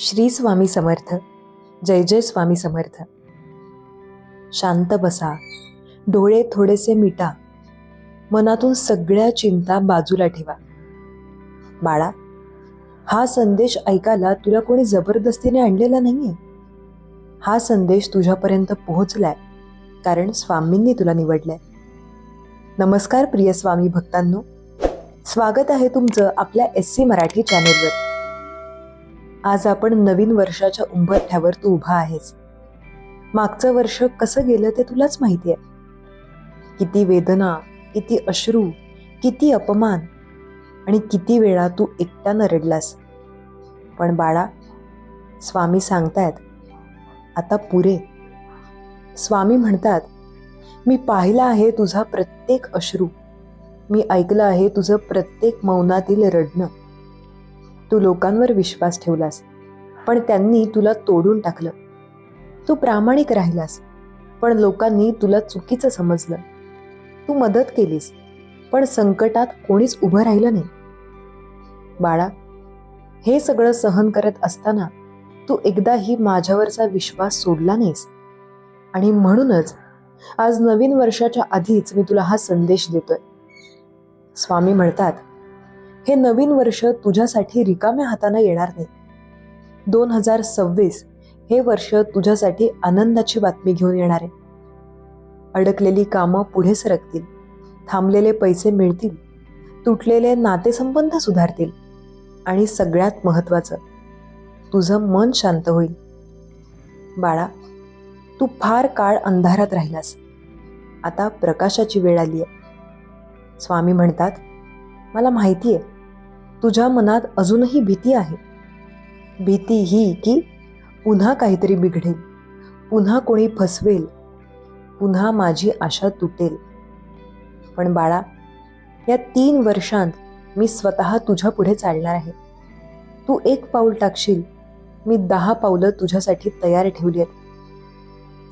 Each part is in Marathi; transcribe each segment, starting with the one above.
श्री स्वामी समर्थ जय जय स्वामी समर्थ. शांत बसा डोळे थोडेसे मिटा मनातून सगळ्या चिंता बाजूला ठेवा. बाळा हा संदेश ऐकायला तुला कोणी जबरदस्तीने आणलेला नाहीये. हा संदेश तुझ्यापर्यंत पोहोचलाय कारण स्वामींनी तुला निवडलंय. नमस्कार प्रिय स्वामी भक्तांनो. स्वागत आहे तुमचं आपल्या एस सी मराठी चॅनेलवर. आज आपण नवीन वर्षाच्या उंबरठ्यावर तू उभा आहेस. मागचं वर्ष कसं गेलं ते तुलाच माहिती आहे. किती वेदना किती अश्रू किती अपमान आणि किती वेळा तू एकट्यानं रडलास पण बाळा स्वामी सांगतायत आता पुरे. स्वामी म्हणतात मी पाहिला आहे तुझा प्रत्येक अश्रू. मी ऐकलं आहे तुझं प्रत्येक मौनातील रडणं. तू लोकांवर विश्वास ठेवलास पण त्यांनी तुला तोडून टाकलं. तू प्रामाणिक राहिलास पण लोकांनी तुला चुकीचं समजलं. तू मदत केलीस पण संकटात कोणीच उभं राहिलं नाही. बाळा हे सगळं सहन करत असताना तू एकदाही माझ्यावरचा विश्वास सोडला नाहीस. आणि म्हणूनच आज नवीन वर्षाच्या आधीच मी तुला हा संदेश देतोय. स्वामी म्हणतात हे नवीन वर्ष तुझ्यासाठी रिकाम्या हाताने येणार नाही. दोन हजार सव्वीस हे वर्ष तुझ्यासाठी आनंदाची बातमी घेऊन येणार आहे. अडकलेली कामं पुढे सरकतील. थांबलेले पैसे मिळतील. तुटलेले नातेसंबंध सुधारतील. आणि सगळ्यात महत्त्वाचं तुझं मन शांत होईल. बाळा तू फार काळ अंधारात राहिलास. आता प्रकाशाची वेळ आली आहे स्वामी म्हणतात मला माहिती आहे तुझ्या मनात अजूनही भीती आहे. भीती ही की पुन्हा काहीतरी बिघडेल. पुन्हा कोणी फसवेल. पुन्हा माझी आशा तुटेल. पण बाळा या तीन वर्षांत मी स्वतः तुझ्या पुढे चालणार आहे. तू एक पाऊल टाकशील. मी दहा पावलं तुझ्यासाठी तयार ठेवली आहेत.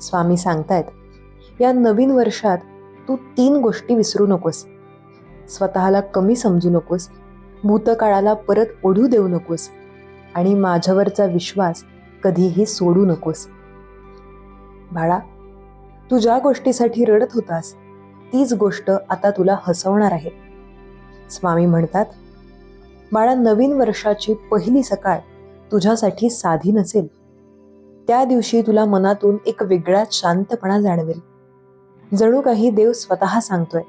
स्वामी सांगतायत या नवीन वर्षात तू तीन गोष्टी विसरू नकोस. स्वतःला कमी समजू नकोस. भूतकाळाला परत ओढू देऊ नकोस आणि माझ्यावरचा विश्वास कधीही सोडू नकोस. बाळा तू ज्या गोष्टीसाठी रडत होतास तीच गोष्ट आता तुला हसवणार आहे. स्वामी म्हणतात बाळा नवीन वर्षाची पहिली सकाळ तुझ्यासाठी साधी नसेल. त्या दिवशी तुला मनातून एक वेगळाच शांतपणा जाणवेल. जणू काही देव स्वतः सांगतोय.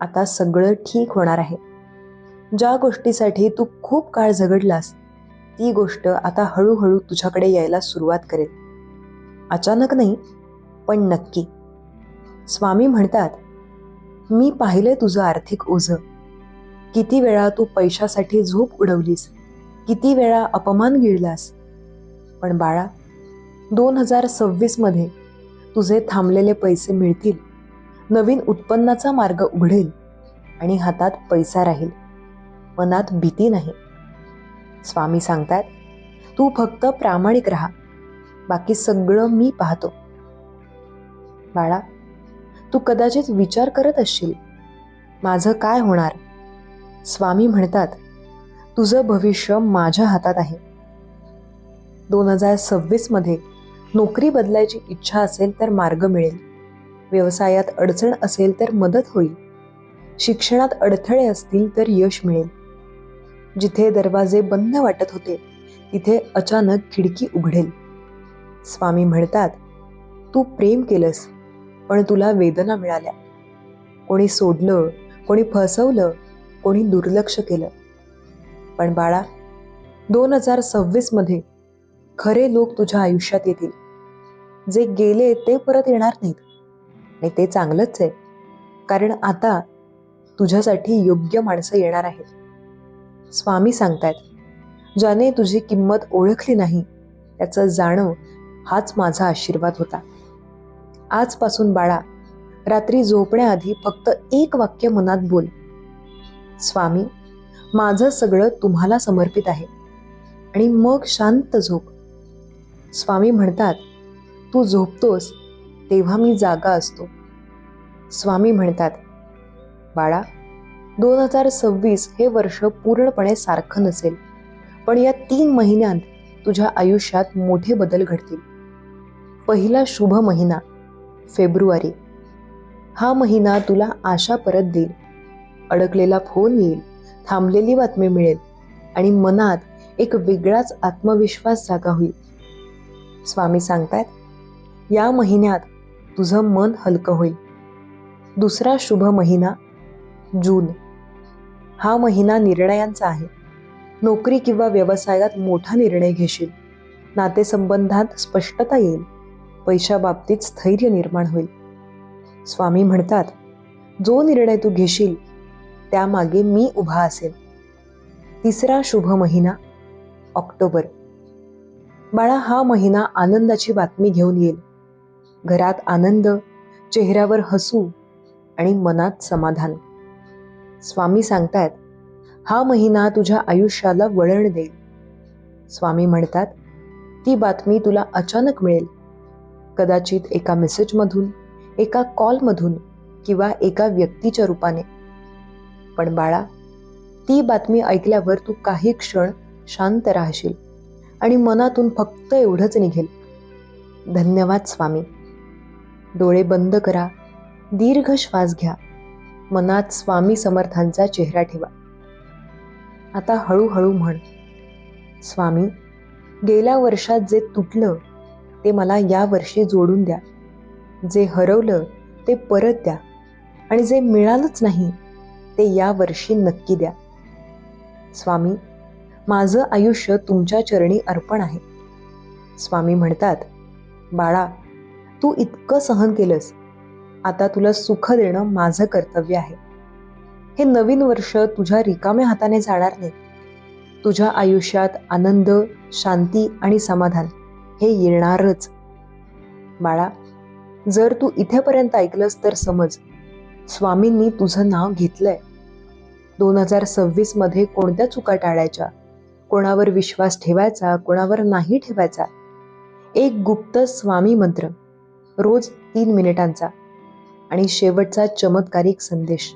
आता सगळं ठीक होणार आहे. ज्या गोष्टीसाठी तू खूप काळ झगडलास ती गोष्ट आता हळूहळू तुझ्याकडे यायला सुरुवात करेल. अचानक नाही पण नक्की. स्वामी म्हणतात मी पाहिलंय तुझं आर्थिक ओझं. किती वेळा तू पैशासाठी झोप उडवलीस किती वेळा अपमान गिळलास. पण बाळा दोन हजार सव्वीसमध्ये तुझे थांबलेले पैसे मिळतील नवीन उत्पन्नाचा मार्ग उघडेल आणि हातात पैसा राहील. मनात भीती नाही. स्वामी सांगतात तू फक्त प्रामाणिक राहा. बाकी सगळं मी पाहतो. बाळा तू कदाचित विचार करत असशील. माझं काय होणार? स्वामी म्हणतात तुझं भविष्य माझ्या हातात आहे. दोन हजार सव्वीसमध्ये नोकरी बदलायची इच्छा असेल तर मार्ग मिळेल. व्यवसायात अडचण असेल तर मदत होईल. शिक्षणात अडथळे असतील तर यश मिळेल. जिथे दरवाजे बंद वाटत होते तिथे अचानक खिडकी उघडेल. स्वामी म्हणतात तू प्रेम केलंस पण तुला वेदना मिळाल्या. कोणी सोडलं कोणी फसवलं कोणी दुर्लक्ष केलं. पण बाळा दोन हजार सव्वीसमध्ये खरे लोक तुझ्या आयुष्यात येतील. जे गेले ते परत येणार नाहीत. आणि ते चांगलंच आहे. कारण आता तुझ्यासाठी योग्य माणसं येणार आहेत. स्वामी सांगतायत ज्याने तुझी किंमत ओळखली नाही त्याचं जाणव हाच माझा आशीर्वाद होता. आजपासून बाळा रात्री झोपण्याआधी फक्त एक वाक्य मनात बोल. स्वामी माझं सगळं तुम्हाला समर्पित आहे. आणि मग शांत झोप. स्वामी म्हणतात तू झोपतोस तेव्हा मी जागा असतो. स्वामी म्हणतात बाळा दोन हजार सव्वीस हे वर्ष पूर्णपणे सारखं नसेल. पण या तीन महिन्यांत तुझ्या आयुष्यात मोठे बदल घडतील. पहिला शुभ महिना फेब्रुवारी. हा महिना तुला आशा परत देईल. अडकलेला फोन येईल थांबलेली बातमी मिळेल आणि मनात एक वेगळाच आत्मविश्वास जागा होईल. स्वामी सांगतायत या महिन्यात तुझं मन हलकं होईल. दुसरा शुभ महिना जून. हा महिना निर्णयांचा आहे. नोकरी किंवा व्यवसायात मोठा निर्णय घेशील. नातेसंबंधात स्पष्टता येईल. पैशाबाबतीत स्थैर्य निर्माण होईल. स्वामी म्हणतात जो निर्णय तू घेशील त्यामागे मी उभा असेल तिसरा शुभ महिना ऑक्टोबर. बाळा हा महिना आनंदाची बातमी घेऊन येईल. घरात आनंद चेहऱ्यावर हसू आणि मनात समाधान. स्वामी सांगतात हा महिना तुझ्या आयुष्याला वळण देईल. स्वामी म्हणतात ती बातमी तुला अचानक मिळेल. कदाचित एका मेसेजमधून एका कॉलमधून किंवा एका व्यक्तीच्या रूपाने. पण बाळा ती बातमी ऐकल्यावर तू काही क्षण शांत राहशील आणि मनातून फक्त एवढंच निघेल. धन्यवाद स्वामी. डोळे बंद करा. दीर्घ श्वास घ्या. मनात स्वामी समर्थांचा चेहरा ठेवा. आता हळूहळू म्हण स्वामी गेल्या वर्षात जे तुटलं ते मला या वर्षी जोडून द्या. जे हरवलं ते परत द्या. आणि जे मिळालंच नाही ते या वर्षी नक्की द्या. स्वामी माझं आयुष्य तुमच्या चरणी अर्पण आहे. स्वामी म्हणतात बाळा तू इतकं सहन केलंस आता तुला सुख देणं माझं कर्तव्य आहे. हे नवीन वर्ष तुझ्या रिकाम्या हाताने जाणार नाही. तुझ्या आयुष्यात आनंद शांती आणि समाधान हे येणारच. बाळा जर तू इथेपर्यंत ऐकलंस तर समज स्वामींनी तुझं नाव घेतलंय. दोन हजार सव्वीसमध्ये कोणत्या चुका टाळायच्या? कोणावर विश्वास ठेवायचा कोणावर नाही ठेवायचा? एक गुप्त स्वामी मंत्र रोज तीन मिनिटांचा. आणि शेवटचा चमत्कारिक संदेश.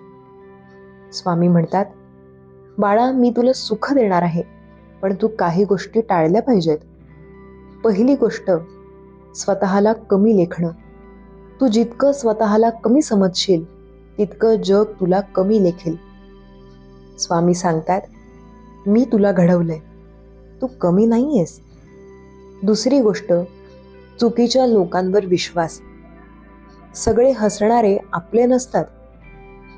स्वामी म्हणतात बाळा मी तुला सुख देणार आहे पण तू काही गोष्टी टाळल्या पाहिजेत. पहिली गोष्ट स्वतःला कमी लेखणं. तू जितकं स्वतःला कमी समजशील तितकं जग तुला कमी लेखेल. स्वामी सांगतात मी तुला घडवलंय. तू कमी नाही आहेस दुसरी गोष्ट चुकीच्या लोकांवर विश्वास. सगळे हसणारे आपले नसतात.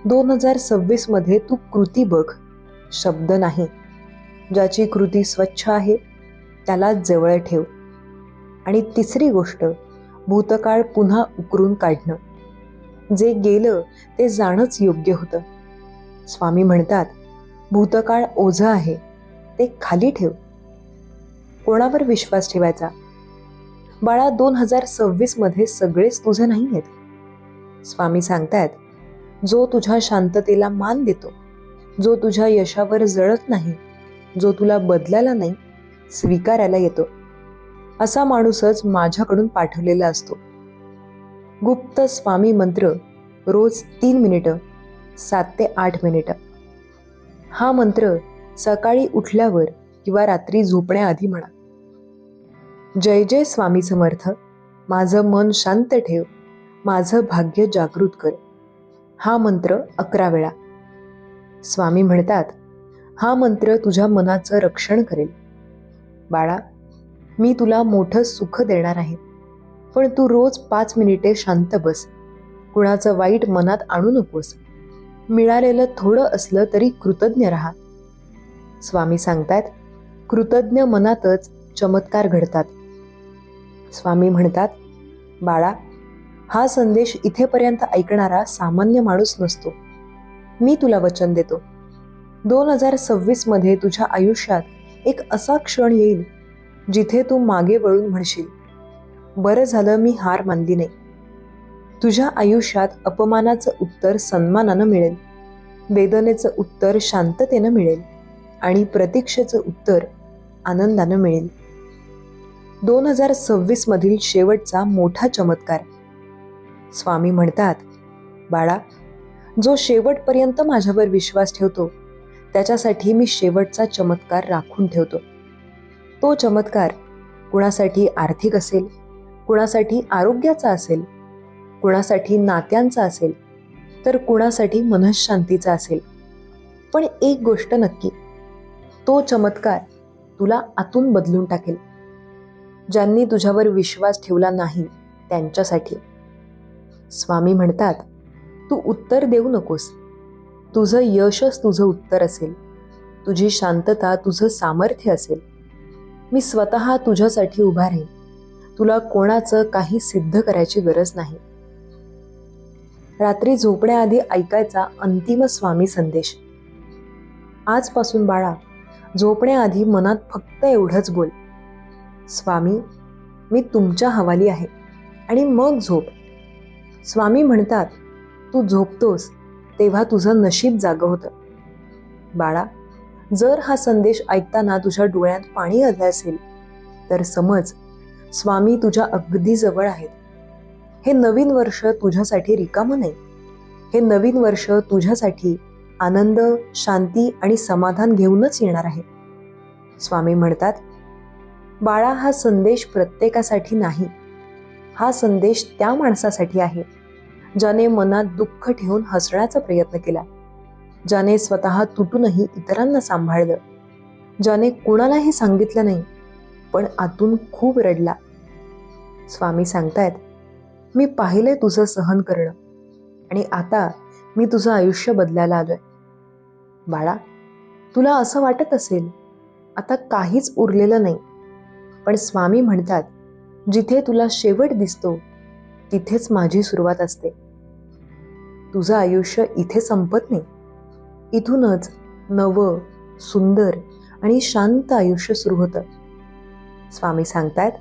दोन हजार सव्वीसमध्ये तू कृती बघ. शब्द नाही. ज्याची कृती स्वच्छ आहे त्याला जवळ ठेव. आणि तिसरी गोष्ट भूतकाळ पुन्हा उकरून काढणं. जे गेलं ते जाणंच योग्य होतं. स्वामी म्हणतात भूतकाळ ओझं आहे ते खाली ठेव. कोणावर विश्वास ठेवायचा? बाळा दोन हजार सव्वीसमध्ये सगळेच तुझे नाही आहेत स्वामी सांगतायत जो तुझ्या शांततेला मान देतो जो तुझ्या यशावर जळत नाही जो तुला बदलायला नाही स्वीकारायला येतो. असा माणूसच माझ्याकडून पाठवलेला असतो. गुप्त स्वामी मंत्र रोज तीन मिनिटं सात ते आठ मिनिटं. हा मंत्र सकाळी उठल्यावर किंवा रात्री झोपण्याआधी म्हणा. जय जय स्वामी समर्थ माझं मन शांत ठेव. माझं भाग्य जागृत कर. हा मंत्र अकरा वेळा. स्वामी म्हणतात हा मंत्र तुझ्या मनाचं रक्षण करेल. बाळा मी तुला मोठं सुख देणार आहे. पण तू रोज पाच मिनिटे शांत बस. कुणाचं वाईट मनात आणू नकोस. मिळालेलं थोडं असलं तरी कृतज्ञ राहा. स्वामी सांगतात कृतज्ञ मनातच चमत्कार घडतात. स्वामी म्हणतात बाळा हा संदेश इथेपर्यंत ऐकणारा सामान्य माणूस नसतो. मी तुला वचन देतो. दोन हजार सव्वीसमध्ये तुझ्या आयुष्यात एक असा क्षण येईल जिथे तू मागे वळून म्हणशील बरं झालं मी हार मानली नाही. तुझ्या आयुष्यात अपमानाचं उत्तर सन्मानानं मिळेल वेदनेचं उत्तर शांततेनं मिळेल आणि प्रतीक्षेचं उत्तर आनंदानं मिळेल. दोन हजार सव्वीस मधील शेवटचा मोठा चमत्कार. स्वामी म्हणतात बाळा जो शेवटपर्यंत माझ्यावर विश्वास ठेवतो त्याच्यासाठी मी शेवटचा चमत्कार राखून ठेवतो. तो चमत्कार कुणासाठी आर्थिक असेल कुणासाठी आरोग्याचा असेल कुणासाठी नात्यांचा असेल तर कुणासाठी मनशांतीचा असेल. पण एक गोष्ट नक्की तो चमत्कार तुला आतून बदलून टाकेल. ज्यांनी तुझ्यावर विश्वास ठेवला नाही त्यांच्यासाठी. स्वामी म्हणतात तू उत्तर देऊ नकोस. तुझं यशच तुझं उत्तर असेल. तुझी शांतता तुझं सामर्थ्य असेल. मी स्वतः तुझ्यासाठी उभा राहीन. तुला कोणाचं काही सिद्ध करायची गरज नाही. रात्री झोपण्याआधी ऐकायचा अंतिम स्वामी संदेश. आजपासून बाळा झोपण्याआधी मनात फक्त एवढंच बोल. स्वामी मी तुमच्या हवाली आहे आणि मग झोप. स्वामी म्हणतात तू झोपतोस तेव्हा तुझं नशीब जागं होतं. बाळा जर हा संदेश ऐकताना तुझ्या डोळ्यात पाणी आलं असेल तर समज स्वामी तुझ्या अगदी जवळ आहेत. हे नवीन वर्ष तुझ्यासाठी रिकामं नाही. हे नवीन वर्ष तुझ्यासाठी आनंद शांती आणि समाधान घेऊनच येणार आहे. स्वामी म्हणतात बाळा हा संदेश प्रत्येकासाठी नाही. हा संदेश त्या माणसासाठी आहे. ज्याने मनात दुःख ठेवून हसण्याचा प्रयत्न केला. ज्याने स्वतः तुटूनही इतरांना सांभाळलं. ज्याने कुणालाही सांगितलं नाही पण आतून खूप रडला. स्वामी सांगतायत मी पाहिलंय तुझं सहन करणं आणि आता मी तुझं आयुष्य बदलायला आलोय. बाळा तुला असं वाटत असेल आता काहीच उरलेलं नाही पण स्वामी म्हणतात जिथे तुला शेवट दिसतो तिथेच माझी सुरुवात असते. तुझं आयुष्य इथे संपत नाही. इथूनच नवं सुंदर आणि शांत आयुष्य सुरू होतं. स्वामी सांगतायत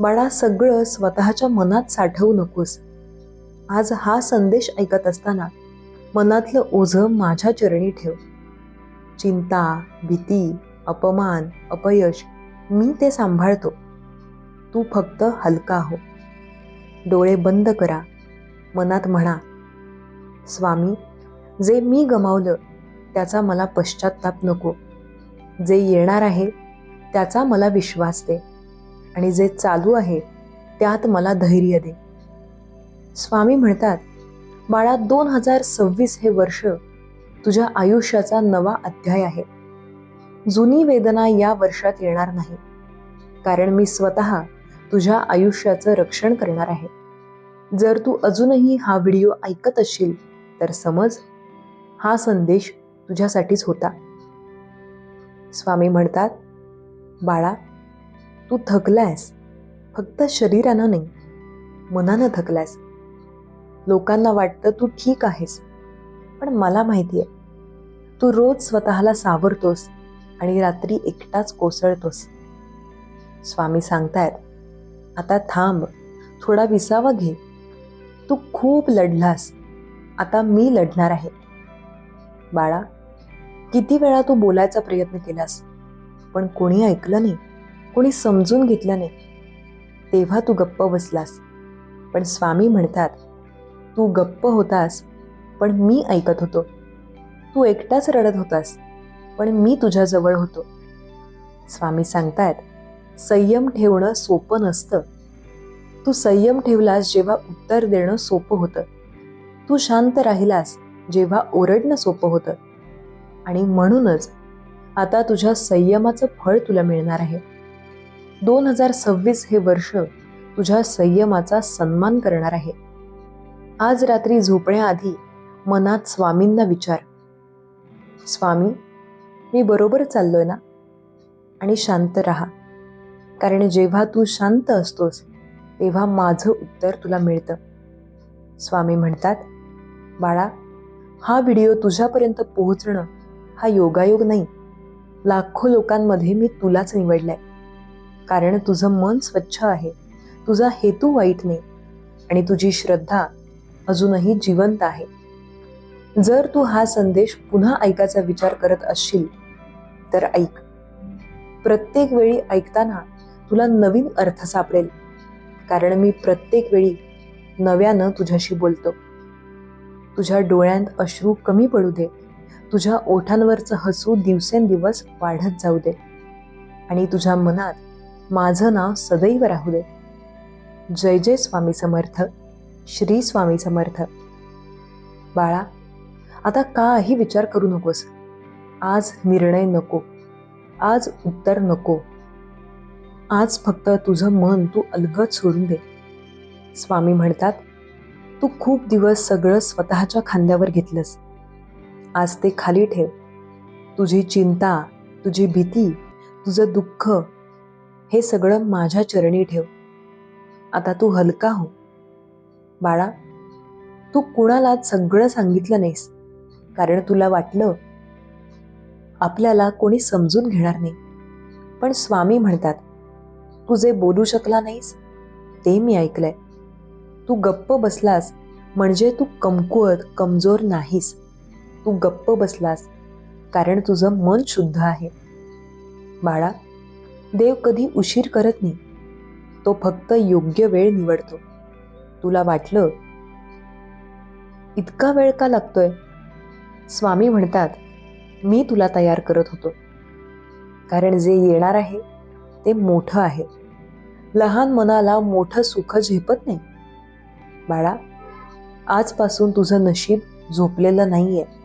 बाळा सगळं स्वतःच्या मनात साठवू नकोस. आज हा संदेश ऐकत असताना मनातलं ओझं माझ्या चरणी ठेव. चिंता भीती अपमान अपयश मी ते सांभाळतो. तू फक्त हलका हो. डोळे बंद करा. मनात म्हणा स्वामी जे मी गमावलं त्याचा मला पश्चाताप नको. जे येणार आहे त्याचा मला विश्वास दे. आणि जे चालू आहे त्यात मला धैर्य दे. स्वामी म्हणतात बाळा दोन हजार सव्वीस हे वर्ष तुझ्या आयुष्याचा नवा अध्याय आहे. जुनी वेदना या वर्षात येणार नाही. कारण मी स्वतः तुझ्या आयुष्याचं रक्षण करणार आहे. जर तू अजूनही हा व्हिडिओ ऐकत असशील तर समज हा संदेश तुझ्यासाठीच होता. स्वामी म्हणतात बाळा तू थकलायस. फक्त शरीरानं नाही मनानं थकलायस. लोकांना वाटतं तू ठीक आहेस पण मला माहिती आहे तू रोज स्वतःला सावरतोस आणि रात्री एकटाच कोसळतोस. स्वामी सांगतायत आता थांब थोडा विसावा घे. तू खूप लढलास. आता मी लढणार आहे. बाळा किती वेळा तू बोलायचा प्रयत्न केलास पण कोणी ऐकलं नाही कोणी समजून घेतलं नाही. तेव्हा तू गप्प बसलास. पण स्वामी म्हणतात तू गप्प होतास पण मी ऐकत होतो. तू एकटाच रडत होतास पण मी तुझ्याजवळ होतो. स्वामी सांगतायत संयम ठेवणं सोपं नसतं. तू संयम ठेवलास जेव्हा उत्तर देणं सोपं होतं. तू शांत राहिलास जेव्हा ओरडणं सोपं होतं. आणि म्हणूनच आता तुझ्या संयमाचं फळ तुला मिळणार आहे. दोन हजार सव्वीस हे वर्ष तुझ्या संयमाचा सन्मान करणार आहे. आज रात्री झोपण्याआधी मनात स्वामींना विचार. स्वामी मी बरोबर चाललोय ना? आणि शांत राहा. कारण जेव्हा तू शांत असतोस तेव्हा माझं उत्तर तुला मिळतं. स्वामी म्हणतात बाळा हा व्हिडिओ तुझ्यापर्यंत पोहोचणं हा योगायोग नाही. लाखो लोकांमध्ये मी तुलाच निवडलाय. कारण तुझं मन स्वच्छ आहे. तुझा हेतू वाईट नाही. आणि तुझी श्रद्धा अजूनही जिवंत आहे. जर तू हा संदेश पुन्हा ऐकायचा विचार करत असशील तर ऐक. प्रत्येक वेळी ऐकताना तुला नवीन अर्थ सापडेल. कारण मी प्रत्येक वेळी नव्यानं तुझ्याशी बोलतो. तुझ्या डोळ्यांत अश्रू कमी पडू दे. तुझ्या ओठांवरचं हसू दिवसेंदिवस वाढत जाऊ दे. आणि तुझ्या मनात माझं नाव सदैव राहू दे. जय जय स्वामी समर्थ. श्री स्वामी समर्थ. बाळा आता काही विचार करू नकोस. आज निर्णय नको. आज उत्तर नको. आज फक्त तुझं मन तू अलगद सोडून दे. स्वामी म्हणतात तू खूप दिवस सगळं स्वतःच्या खांद्यावर घेतलंस. आज ते खाली ठेव. तुझी चिंता तुझी भीती तुझं दुःख हे सगळं माझ्या चरणी ठेव. आता तू हलका हो. बाळा तू कुणाला सगळं सांगितलं नाहीस कारण तुला वाटलं आपल्याला कोणी समजून घेणार नाही. पण स्वामी म्हणतात तू जे बोलू शकला नाहीस ते मी ऐकलंय. तू गप्प बसलास म्हणजे तू कमकुवत कमजोर नाहीस. तू गप्प बसलास कारण तुझं मन शुद्ध आहे. बाळा देव कधी उशीर करत नाही. तो फक्त योग्य वेळ निवडतो. तुला वाटलं? इतका वेळ का लागतोय? स्वामी म्हणतात मी तुला तयार करत होतो. कारण जे येणार आहे ते मोठं आहे. लहान मनाला मोठं सुख झेपत नाही. बाळा आजपासून तुझं नशीब झोपलेलं नाही आहे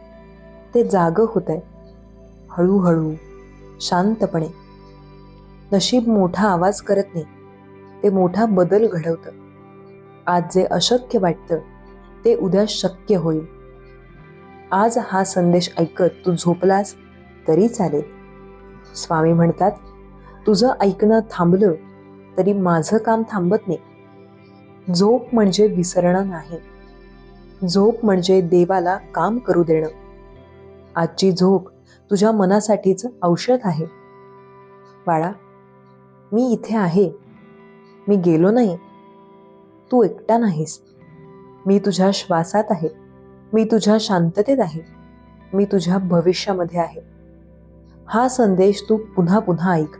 ते जागं होत आहे हळूहळू शांतपणे. नशीब मोठा आवाज करत नाही. ते मोठा बदल घडवतं. आज जे अशक्य वाटतं ते उद्या शक्य होईल. आज हा संदेश ऐकत तू झोपलास तरी चालेल. स्वामी म्हणतात तुझं ऐकणं थांबलं तरी माझं काम थांबत नाही. झोप म्हणजे विसरणं नाही. झोप म्हणजे देवाला काम करू देणं. आजची झोप तुझ्या मनासाठीच औषध आहे. बाळा मी इथे आहे. मी गेलो नाही. तू एकटा नाहीस. मी तुझ्या श्वासात आहे. मी तुझ्या शांततेत आहे. मी तुझ्या भविष्यामध्ये आहे. हा संदेश तू पुन्हा पुन्हा ऐक.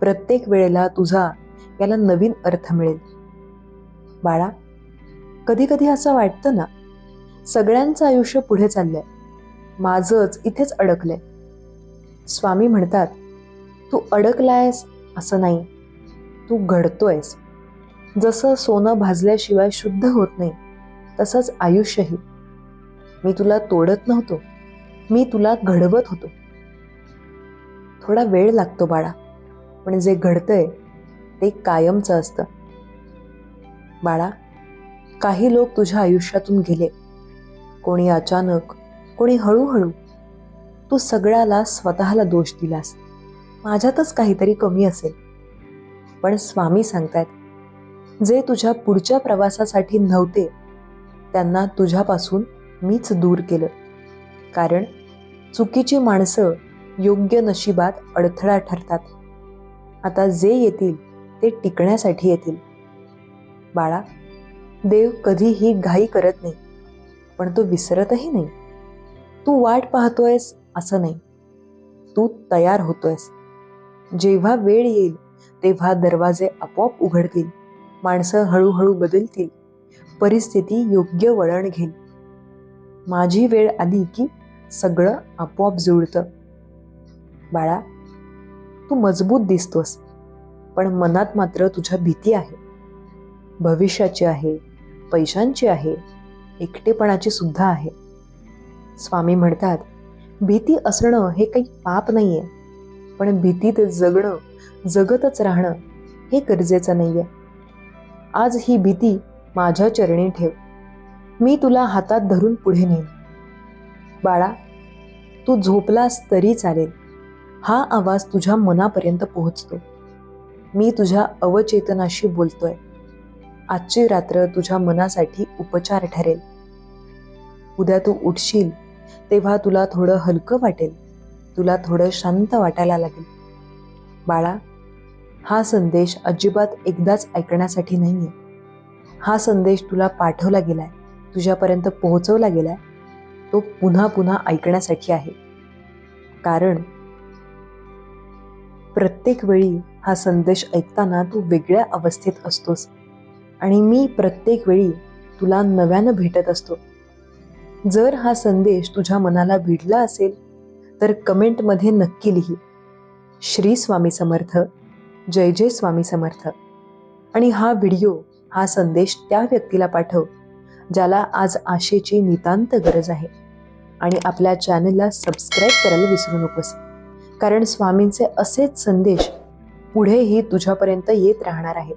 प्रत्येक वेळेला तुझा याला नवीन अर्थ मिळेल. बाळा कधी कधी असं वाटतं ना सगळ्यांचं आयुष्य पुढे चाललंय. माझंच इथेच अडकलंय. स्वामी म्हणतात तू अडकलायस असं नाही. तू घडतोयस. जसं सोनं भाजल्याशिवाय शुद्ध होत नाही तसंच आयुष्यही. मी तुला तोडत नव्हतो. मी तुला घडवत होतो. थोडा वेळ लागतो बाळा पण जे घडतंय ते कायमचं असतं. बाळा काही लोक तुझ्या आयुष्यातून गेले. कोणी अचानक कोणी हळूहळू. तू सगळ्याला स्वतःला दोष दिलास. माझ्यातच काहीतरी कमी असेल. पण स्वामी सांगतायत जे तुझ्या पुढच्या प्रवासासाठी नव्हते त्यांना तुझ्यापासून मीच दूर केलं. कारण चुकीची माणसं योग्य नशिबात अडथळा ठरतात. आता जे येतील ते टिकण्यासाठी येतील. बाळा देव कधीही घाई करत नाही पण तो विसरतही नाही. तू वाट पाहतोयस असं नाही. तू तयार होतोयस. जेव्हा वेळ येईल तेव्हा दरवाजे आपोआप उघडतील माणसं हळूहळू बदलतील परिस्थिती योग्य वळण घेईल. माझी वेळ आली की सगळं आपोआप जुळतं. बाळा तू मजबूत दिसतोस पण मनात मात्र तुझ्या भीती आहे. भविष्याची आहे पैशांची आहे एकटेपणाची सुद्धा आहे. स्वामी म्हणतात भीती असणं हे काही पाप नाही आहे पण भीतीत जगणं जगतच राहणं हे गरजेचं नाही आहे आज ही भीती माझ्या चरणी ठेव. मी तुला हातात धरून पुढे नेईन. बाळा तू झोपलास तरी चालेल. हा आवाज तुझ्या मनापर्यंत पोहोचतो. मी तुझ्या अवचेतनाशी बोलतोय. आजची रात्र तुझ्या मनासाठी उपचार ठरेल. उद्या तू उठशील तेव्हा तुला थोडं हलकं वाटेल. तुला थोडं शांत वाटायला लागेल. बाळा हा संदेश अजिबात एकदाच ऐकण्यासाठी नाही आहे हा संदेश तुला पाठवला गेलाय तुझ्यापर्यंत पोहोचवला गेलाय तो पुन्हा पुन्हा ऐकण्यासाठी आहे. कारण प्रत्येक वेळी हा संदेश ऐकताना तू वेगळ्या अवस्थेत असतोस. आणि मी प्रत्येक वेळी तुला नव्यानं भेटत असतो. जर हा संदेश तुझ्या मनाला भिडला असेल तर कमेंटमध्ये नक्की लिही. श्री स्वामी समर्थ जय जय स्वामी समर्थ. आणि हा व्हिडिओ हा संदेश त्या व्यक्तीला पाठव ज्याला आज आशेची नितांत गरज आहे. आणि आपल्या चॅनलला सबस्क्राईब करायला विसरू नकोस. कारण स्वामींचे असेच संदेश पुढेही तुझ्यापर्यंत येत राहणार आहेत.